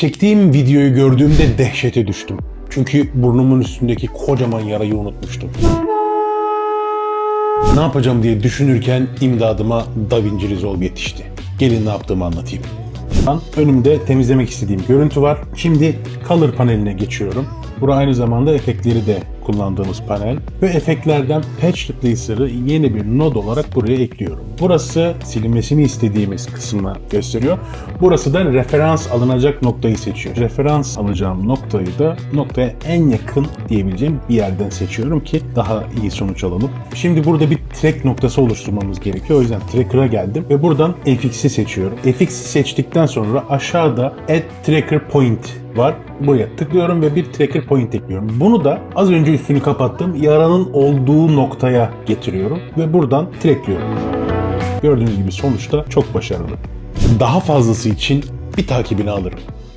Çektiğim videoyu gördüğümde dehşete düştüm. Çünkü burnumun üstündeki kocaman yarayı unutmuştum. Ne yapacağım diye düşünürken imdadıma DaVinci Resolve yetişti. Gelin ne yaptığımı anlatayım. An önümde temizlemek istediğim görüntü var. Şimdi Color paneline geçiyorum. Bura aynı zamanda efektleri de kullandığımız panel ve efektlerden Patch Replacer'ı yeni bir node olarak buraya ekliyorum. Burası silinmesini istediğimiz kısmına gösteriyor. Burası da referans alınacak noktayı seçiyor. Referans alacağım noktayı da noktaya en yakın diyebileceğim bir yerden seçiyorum ki daha iyi sonuç alalım. Şimdi burada bir track noktası oluşturmamız gerekiyor. O yüzden tracker'a geldim ve buradan FX'i seçiyorum. FX'i seçtikten sonra aşağıda Add Tracker Point var. Buraya tıklıyorum ve bir tracker point ekliyorum. Bunu da az önce üstünü kapattığım yaranın olduğu noktaya getiriyorum ve buradan trackliyorum. Gördüğünüz gibi sonuçta çok başarılı. Daha fazlası için bir takibini alırım.